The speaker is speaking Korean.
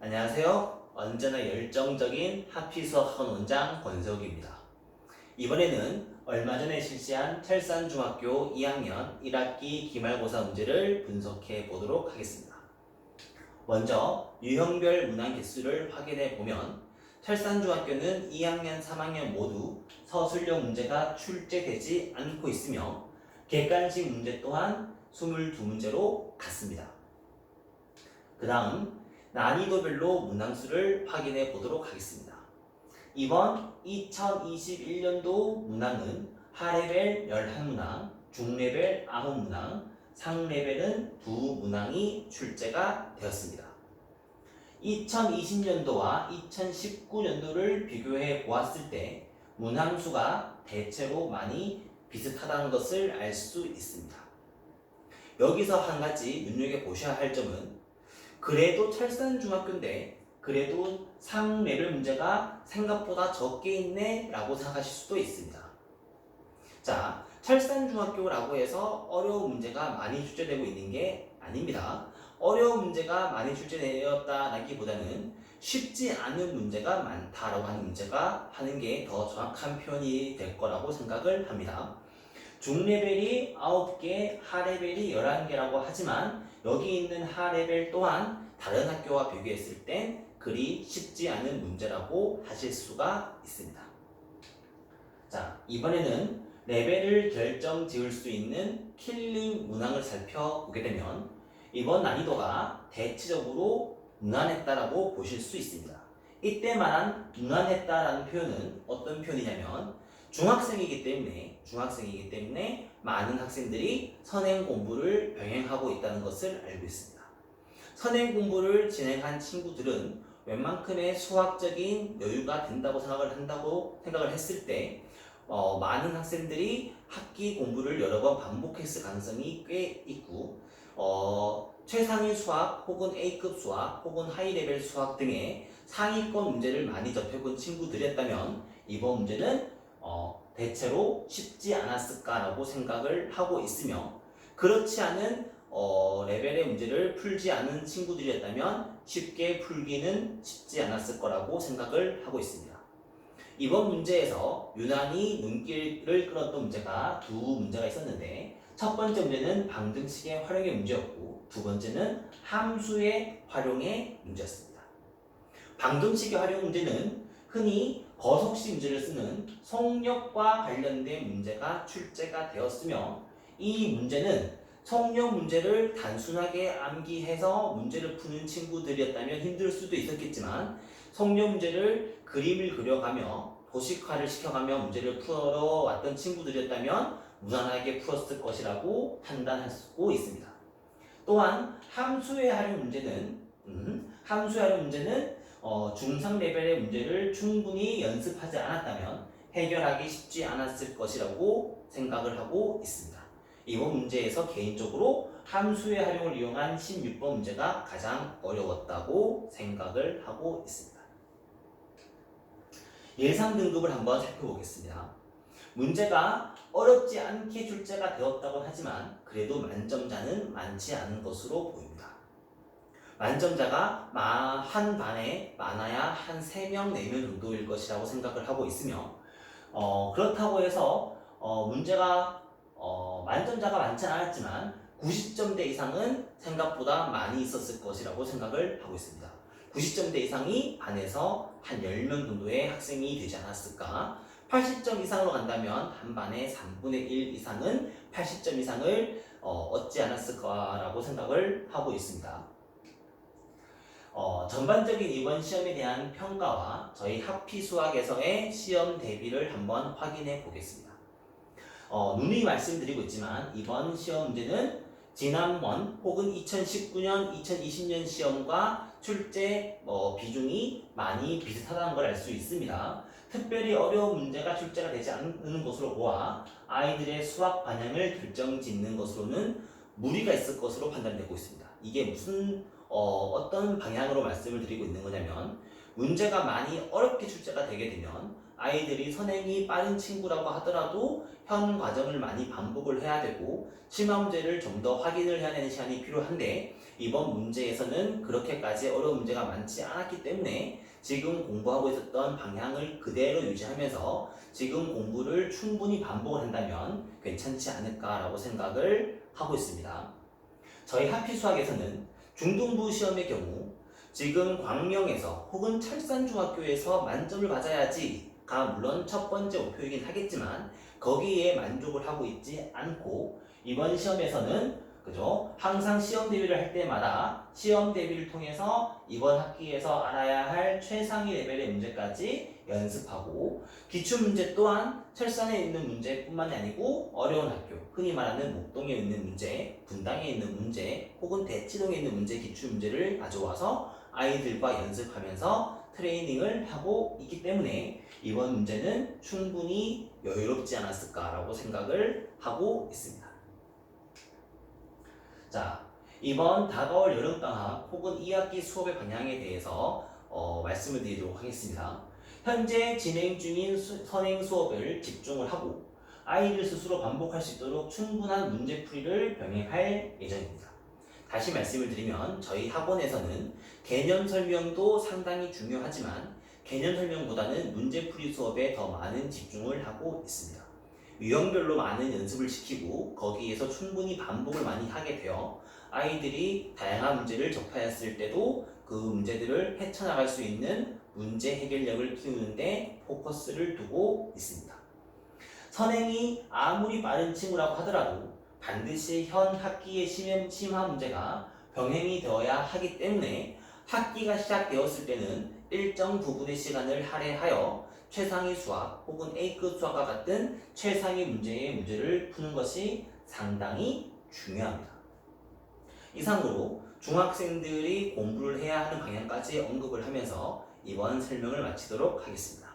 안녕하세요. 언제나 열정적인 하피 수학 학원 원장 권세욱입니다. 이번에는 얼마 전에 실시한 철산중학교 2학년 1학기 기말고사 문제를 분석해 보도록 하겠습니다. 먼저 유형별 문항 개수를 확인해 보면 철산중학교는 2학년, 3학년 모두 서술형 문제가 출제되지 않고 있으며 객관식 문제 또한 22문제로 같습니다. 그 다음 난이도별로 문항수를 확인해 보도록 하겠습니다. 이번 2021년도 문항은 하레벨 11문항, 중레벨 9문항, 상레벨은 2문항이 출제가 되었습니다. 2020년도와 2019년도를 비교해 보았을 때 문항수가 대체로 많이 비슷하다는 것을 알 수 있습니다. 여기서 한 가지 눈여겨 보셔야 할 점은 그래도 철산 중학교인데 그래도 상레벨 문제가 생각보다 적게 있네 라고 생각하실 수도 있습니다. 자, 철산 중학교라고 해서 어려운 문제가 많이 출제되고 있는 게 아닙니다. 어려운 문제가 많이 출제되었다라기보다는 쉽지 않은 문제가 많다라고 하는 문제가 하는 게 더 정확한 표현이 될 거라고 생각을 합니다. 중레벨이 9개, 하레벨이 11개라고 하지만 여기 있는 하레벨 또한 다른 학교와 비교했을 땐 그리 쉽지 않은 문제라고 하실 수가 있습니다. 자, 이번에는 레벨을 결정 지을 수 있는 킬링 문항을 살펴보게 되면 이번 난이도가 대체적으로 무난했다라고 보실 수 있습니다. 이때 말한 무난했다라는 표현은 어떤 표현이냐면 중학생이기 때문에 중학생이기 때문에 많은 학생들이 선행 공부를 병행하고 있다는 것을 알고 있습니다. 선행 공부를 진행한 친구들은 웬만큼의 수학적인 여유가 된다고 생각을 한다고 생각을 했을 때 어, 많은 학생들이 학기 공부를 여러 번 반복했을 가능성이 꽤 있고 어, 최상위 수학 혹은 A급 수학 혹은 하이레벨 수학 등의 상위권 문제를 많이 접해본 친구들이었다면 이번 문제는 어, 대체로 쉽지 않았을까라고 생각을 하고 있으며 그렇지 않은 어, 레벨의 문제를 풀지 않은 친구들이었다면 쉽게 풀기는 쉽지 않았을 거라고 생각을 하고 있습니다. 이번 문제에서 유난히 눈길을 끌었던 문제가 두 문제가 있었는데 첫 번째 문제는 방정식의 활용의 문제였고 두 번째는 함수의 활용의 문제였습니다. 방정식의 활용 문제는 흔히 거속시 문제를 쓰는 속력과 관련된 문제가 출제가 되었으며 이 문제는 속력 문제를 단순하게 암기해서 문제를 푸는 친구들이었다면 힘들 수도 있었겠지만 속력 문제를 그림을 그려가며 도식화를 시켜가며 문제를 풀어왔던 친구들이었다면 무난하게 풀었을 것이라고 판단할 수 있습니다. 또한 함수의 활용 문제는 음, 함수의 활용 문제는 어, 중상 레벨의 문제를 충분히 연습하지 않았다면 해결하기 쉽지 않았을 것이라고 생각을 하고 있습니다. 이번 문제에서 개인적으로 함수의 활용을 이용한 16번 문제가 가장 어려웠다고 생각을 하고 있습니다. 예상 등급을 한번 살펴보겠습니다. 문제가 어렵지 않게 출제가 되었다고 하지만 그래도 만점자는 많지 않은 것으로 보입니다. 만점자가 마- 한 반에 많아야 한 3명, 4명 정도일 것이라고 생각을 하고 있으며 어, 그렇다고 해서 어, 문제가 어, 만점자가 많지 않았지만 90점대 이상은 생각보다 많이 있었을 것이라고 생각을 하고 있습니다. 90점대 이상이 반에서 한 10명 정도의 학생이 되지 않았을까 80점 이상으로 간다면 한 반에 3분의 1 이상은 80점 이상을 어, 얻지 않았을까라고 생각을 하고 있습니다. 어, 전반적인 이번 시험에 대한 평가와 저희 학피 수학에서의 시험 대비를 한번 확인해 보겠습니다. 어, 누누이 말씀드리고 있지만 이번 시험 문제는 지난번 혹은 2019년, 2020년 시험과 출제 어, 비중이 많이 비슷하다는 걸 알 수 있습니다. 특별히 어려운 문제가 출제가 되지 않는 것으로 보아 아이들의 수학 반영을 결정 짓는 것으로는 무리가 있을 것으로 판단되고 있습니다. 이게 무슨 어, 어떤 방향으로 말씀을 드리고 있는 거냐면 문제가 많이 어렵게 출제가 되게 되면 아이들이 선행이 빠른 친구라고 하더라도 현 과정을 많이 반복을 해야 되고 심화 문제를 좀 더 확인을 해야 되는 시간이 필요한데 이번 문제에서는 그렇게까지 어려운 문제가 많지 않았기 때문에 지금 공부하고 있었던 방향을 그대로 유지하면서 지금 공부를 충분히 반복을 한다면 괜찮지 않을까라고 생각을 하고 있습니다. 저희 하피 수학에서는 중등부 시험의 경우 지금 광명에서 혹은 철산중학교에서 만점을 받아야지가 물론 첫 번째 목표이긴 하겠지만 거기에 만족을 하고 있지 않고 이번 시험에서는 그죠? 항상 시험 대비를 할 때마다 시험 대비를 통해서 이번 학기에서 알아야 할 최상위 레벨의 문제까지 연습하고 기출 문제 또한 철산에 있는 문제뿐만이 아니고 어려운 학교, 흔히 말하는 목동에 있는 문제, 분당에 있는 문제, 혹은 대치동에 있는 문제 기출 문제를 가져와서 아이들과 연습하면서 트레이닝을 하고 있기 때문에 이번 문제는 충분히 여유롭지 않았을까라고 생각을 하고 있습니다. 자, 이번 다가올 여름방학 혹은 2학기 수업의 방향에 대해서 어, 말씀을 드리도록 하겠습니다. 현재 진행 중인 수- 선행 수업을 집중을 하고 아이들 스스로 반복할 수 있도록 충분한 문제풀이를 병행할 예정입니다. 다시 말씀을 드리면 저희 학원에서는 개념 설명도 상당히 중요하지만 개념 설명보다는 문제풀이 수업에 더 많은 집중을 하고 있습니다. 유형별로 많은 연습을 시키고 거기에서 충분히 반복을 많이 하게 되어 아이들이 다양한 문제를 접하였을 때도 그 문제들을 헤쳐나갈 수 있는 문제 해결력을 키우는데 포커스를 두고 있습니다. 선행이 아무리 빠른 친구라고 하더라도 반드시 현 학기의 심, 심화 문제가 병행이 되어야 하기 때문에 학기가 시작되었을 때는 일정 부분의 시간을 할애하여 최상위 수학 혹은 A급 수학과 같은 최상위 문제의 문제를 푸는 것이 상당히 중요합니다. 이상으로 중학생들이 공부를 해야 하는 방향까지 언급을 하면서 이번 설명을 마치도록 하겠습니다.